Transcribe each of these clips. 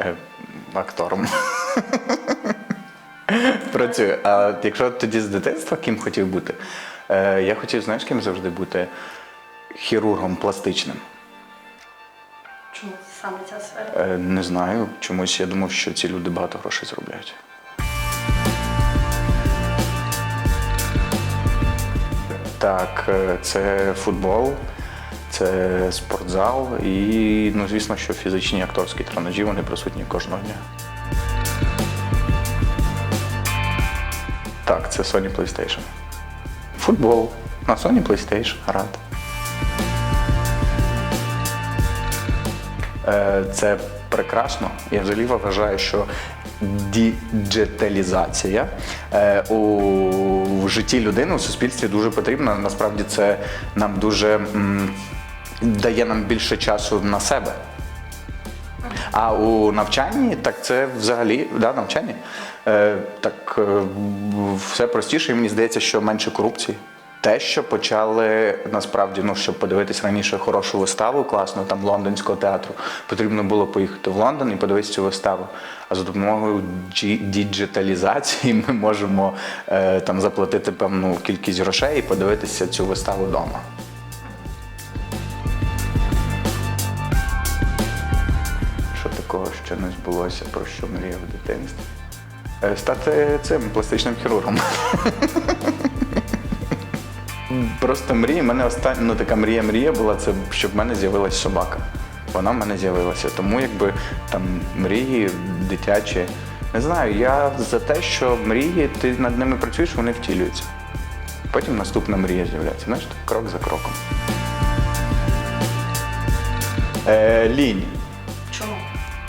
Е, актором. Працюю. А якщо тоді з дитинства ким хотів бути? Е, я хотів, знаєш, ким завжди бути? Хірургом пластичним. Чому саме ця сфера? Е, не знаю, чомусь я думав, що ці люди багато грошей заробляють. Так, е, це футбол, це спортзал і, ну, звісно, що фізичні акторські тренажі вони присутні кожного дня. Так, це Sony PlayStation. Футбол на Sony PlayStation грати. Е, Це прекрасно. Я взагалі вважаю, що діджиталізація е, у житті людини у суспільстві дуже потрібна. Насправді це нам дуже дає нам більше часу на себе. А у навчанні, так це взагалі да, навчання. Е, так е, все простіше, і мені здається, що менше корупції. Те, що почали насправді, ну щоб подивитись раніше хорошу виставу класну, там лондонського театру, потрібно було поїхати в Лондон і подивитися цю виставу. А за допомогою діджиталізації ми можемо е, там заплатити певну кількість грошей і подивитися цю виставу вдома. Ще не збулося, про що мріяв в дитинстві? Е, Стати цим пластичним хірургом. Просто мрія, мене остання, ну така мрія-мрія була, це щоб в мене з'явилась собака. Вона в мене з'явилася. Тому якби там мрії дитячі. Не знаю, я за те, що мрії, ти над ними працюєш, вони втілюються. Потім наступна мрія з'являється. Знаєш, крок за кроком. Е, лінь.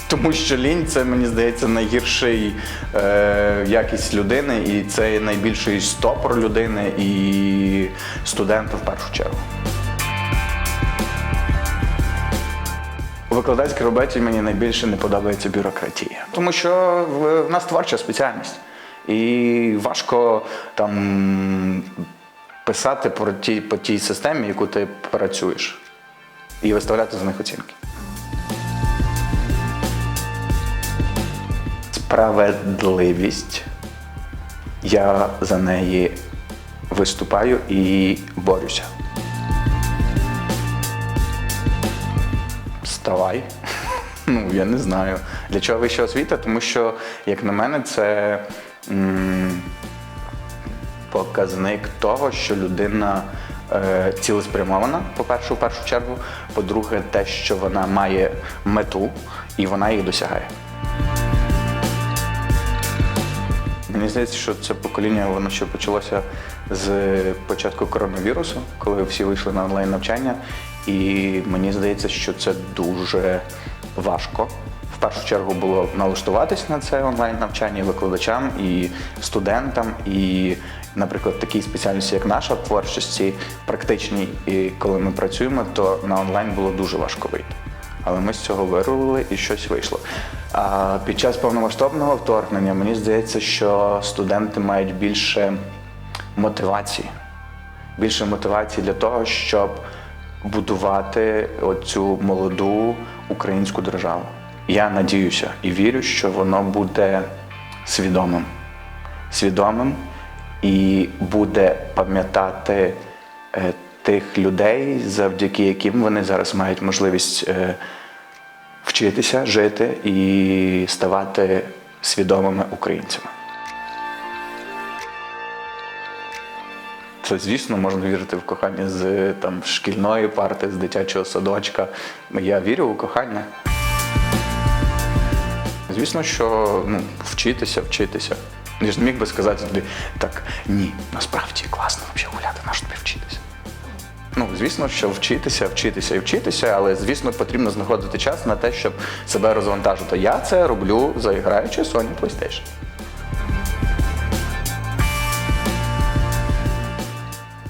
Тому що лінь це, мені здається, найгірший е, якість людини, і це найбільший стопор людини і студента в першу чергу. У викладацькій роботі мені найбільше не подобається бюрократія. Тому що в нас творча спеціальність. І важко там писати про ті, по тій системі, яку ти працюєш, і виставляти з них оцінки. Справедливість. Я за неї виступаю і борюся. Вставай. Ну, я не знаю. Для чого вища освіта? Тому що, як на мене, це м, показник того, що людина е, цілеспрямована, по-перше, в першу чергу. По-друге, те, що вона має мету і вона її досягає. Мені здається, що це покоління воно ще почалося з початку коронавірусу, коли всі вийшли на онлайн навчання. І мені здається, що це дуже важко. В першу чергу було налаштуватись на це онлайн навчання і викладачам, і студентам, і, наприклад, такій спеціальності, як наша в творчості, практичній, і коли ми працюємо, то на онлайн було дуже важко вийти. Але ми з цього вирулили і щось вийшло. А під час повномасштабного вторгнення мені здається, що студенти мають більше мотивації. Більше мотивації для того, щоб будувати оцю молоду українську державу. Я надіюся і вірю, що воно буде свідомим. Свідомим і буде пам'ятати е, тих людей, завдяки яким вони зараз мають можливість е, вчитися, жити і ставати свідомими українцями. Це, звісно, можна вірити в кохання з там, шкільної парти, з дитячого садочка. Я вірю у кохання. Звісно, що ну, вчитися, вчитися. Я ж не міг би сказати тобі, так, ні, насправді класно взагалі гуляти, на тобі вчитися. Ну, звісно, що вчитися, вчитися і вчитися, але звісно, потрібно знаходити час на те, щоб себе розвантажити. Я це роблю, заіграючи Sony PlayStation.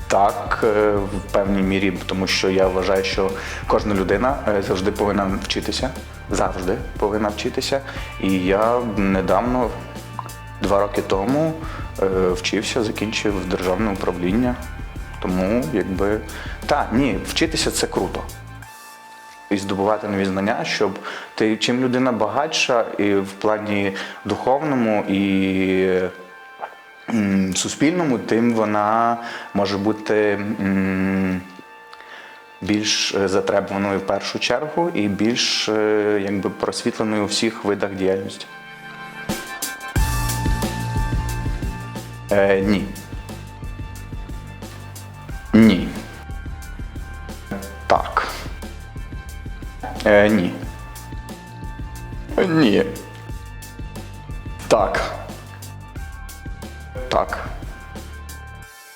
Так, е, в певній мірі, тому що я вважаю, що кожна людина е, завжди повинна вчитися. Завжди повинна вчитися. І я недавно, два роки тому, е, вчився, закінчив державне управління. Тому, якби. Так, ні, вчитися це круто. і здобувати нові знання, щоб ти чим людина багатша і в плані духовному і суспільному, тим вона може бути більш е, затребуваною в першу чергу і більш е, якби просвітленою у всіх видах діяльності. Е, ні. Ні. Так. Е, ні. Е, Ні. Так. Так.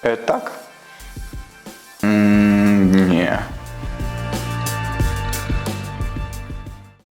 Е, так. М,